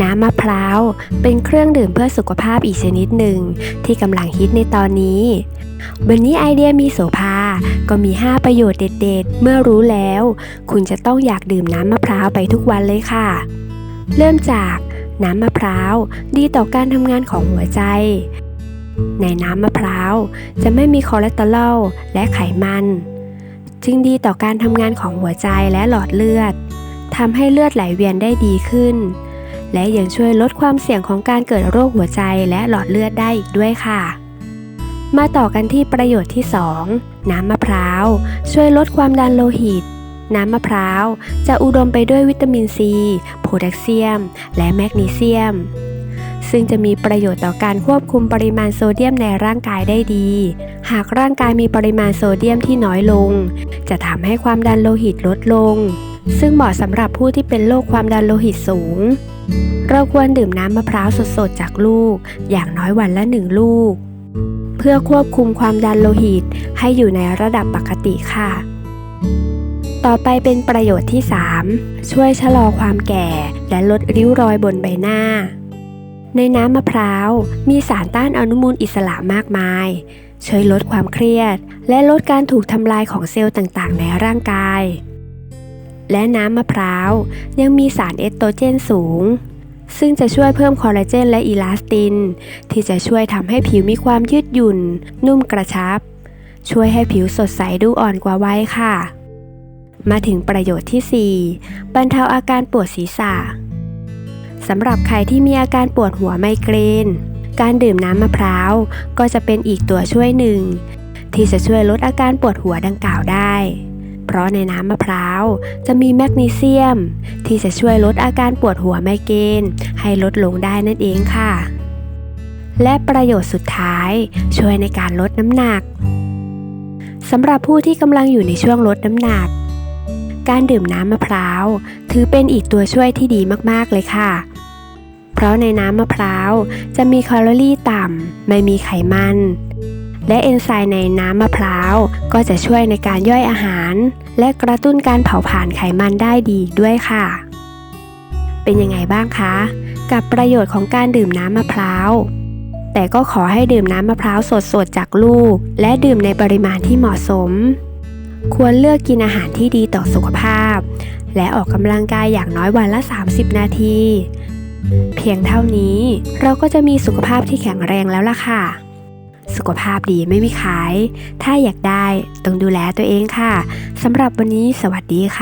น้ำมะพร้าว เป็นเครื่องดื่มเพื่อสุขภาพอีกชนิดหนึ่ง ที่กำลังฮิตในตอนนี้ วันนี้ไอเดียมีโสภา ก็มี 5 ประโยชน์เด็ดๆ เมื่อรู้แล้ว คุณจะต้องอยากดื่มน้ำมะพร้าวไปทุกวันเลยค่ะ เริ่มจากน้ำมะพร้าว ดีต่อการทำงานของหัวใจในน้ำมะพร้าวจะไม่มีคอเลสเตอรอลและไขมัน จึงดีต่อการทำงานของหัวใจและหลอดเลือดทำให้เลือดไหลเวียนได้ดีขึ้น และยังช่วยลดความเสี่ยงของการเกิดโรคหัวใจและหลอดเลือดได้อีกด้วยค่ะ มาต่อกันที่ประโยชน์ที่ 2 น้ำมะพร้าว ช่วยลดความดันโลหิต น้ำมะพร้าวจะอุดมไปด้วยวิตามินซี โพแทสเซียม และแมกนีเซียม ซึ่งจะมีประโยชน์ต่อการควบคุมปริมาณโซเดียมในร่างกายได้ดี หากร่างกายมีปริมาณโซเดียมที่น้อยลง จะทำให้ความดันโลหิตลดลง ซึ่งเหมาะสำหรับผู้ที่เป็นโรคความดันโลหิตสูงเราควรดื่มน้ำมะพร้าวสดๆ จากลูก อย่างน้อยวันละหนึ่งลูก เพื่อควบคุมความดันโลหิตให้อยู่ในระดับปกติค่ะ ต่อไปเป็นประโยชน์ที่ 3 ช่วยชะลอความแก่และลดริ้วรอยบนใบหน้า ในน้ำมะพร้าวมีสารต้านอนุมูลอิสระมากมายช่วยลดความเครียด และลดการถูกทำลายของเซลล์ต่างๆ ในร่างกาย และน้ำมะพร้าว ยังมีสารเอสโตรเจนสูง ซึ่งจะช่วยเพิ่มคอลลาเจนและอีลาสติน ที่จะช่วยทำให้ผิวมีความยืดหยุ่น นุ่มกระชับ ช่วยให้ผิวสดใสดูอ่อนกว่าวัยค่ะ มาถึงประโยชน์ที่ 4 บรรเทาอาการปวดศีรษะสำหรับใครที่มีอาการปวดหัวไมเกรน การดื่มน้ำมะพร้าวก็จะเป็นอีกตัวช่วยหนึ่ง ที่จะช่วยลดอาการปวดหัวดังกล่าวได้ เพราะในน้ำมะพร้าวจะมีแมกนีเซียม ที่จะช่วยลดอาการปวดหัวไมเกรนให้ลดลงได้นั่นเองค่ะ และประโยชน์สุดท้ายช่วยในการลดน้ำหนักสำหรับผู้ที่กำลังอยู่ในช่วงลดน้ำหนัก การดื่มน้ำมะพร้าว ถือเป็นอีกตัวช่วยที่ดีมากๆเลยค่ะ เพราะในน้ำมะพร้าวจะมีแคลอรี่ต่ำ ไม่มีไขมัน และเอนไซม์ในน้ำมะพร้าว ก็จะช่วยในการย่อยอาหาร และกระตุ้นการเผาผลาญไขมันได้ดีด้วยค่ะ เป็นยังไงบ้างคะ กับประโยชน์ของการดื่มน้ำมะพร้าว แต่ก็ขอให้ดื่มน้ำมะพร้าวสดๆจากลูก และดื่มในปริมาณที่เหมาะสม ควรเลือกกินอาหารที่ดีต่อสุขภาพ และออกกำลังกายอย่างน้อยวันละ 30 นาทีเพียงเท่านี้เราก็จะมีสุขภาพที่แข็งแรงแล้วล่ะค่ะ สุขภาพดีไม่มีขาย ถ้าอยากได้ต้องดูแลตัวเองค่ะสำหรับวันนี้สวัสดีค่ะ